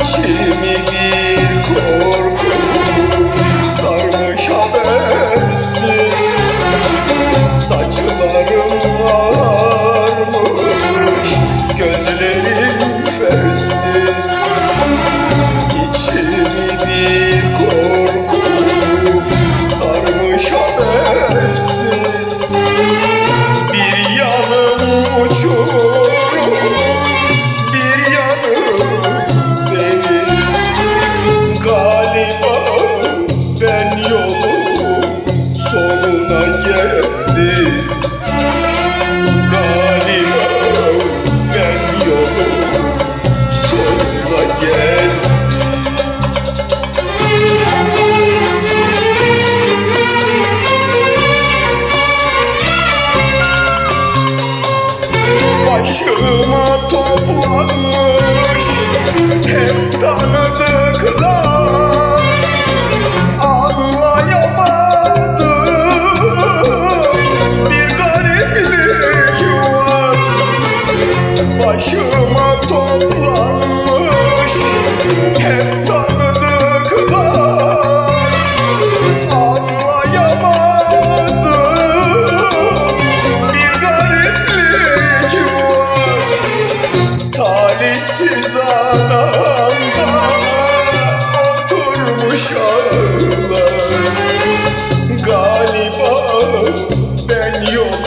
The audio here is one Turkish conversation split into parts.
İçimi bir koy. Başıma toplanmış hep tanıdıklar Talihsiz anamda oturmuş ağlar. Galiba ben yolun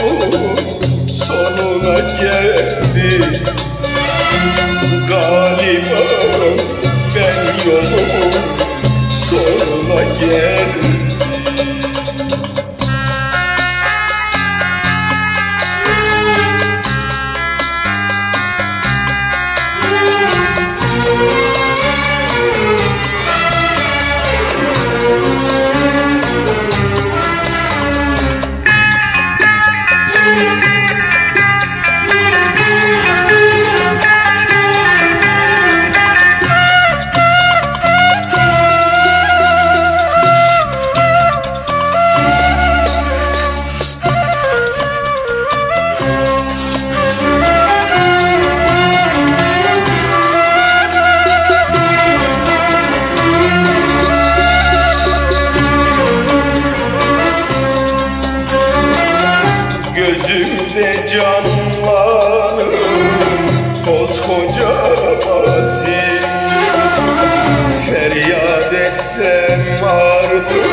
canlanır koskoca mazi Feryat etsem artık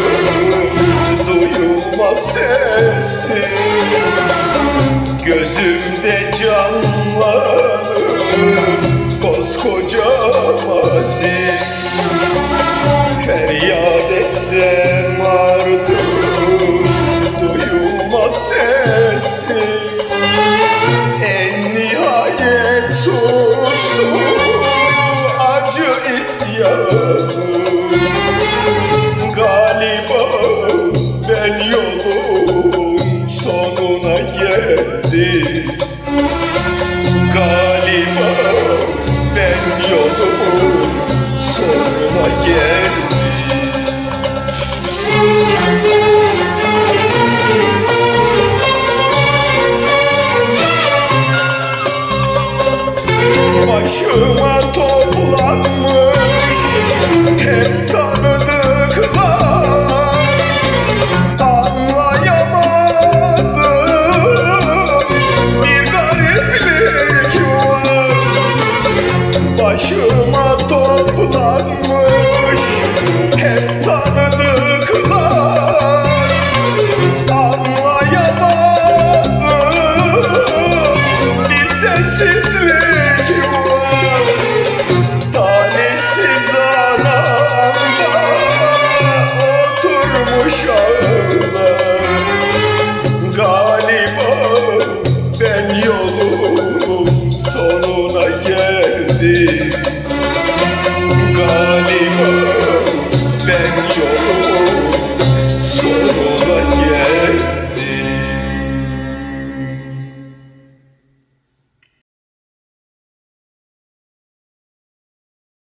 duyulmaz sesim Gözümde canlanır koskoca mazi Feryat etsem artık duyulmaz sesim acı isyanım Galiba ben yolun sonuna geldim. Galiba ben yolun sonuna geldim. Başıma hep tanıdıklar. Anlayamadım. Bir sessizlik var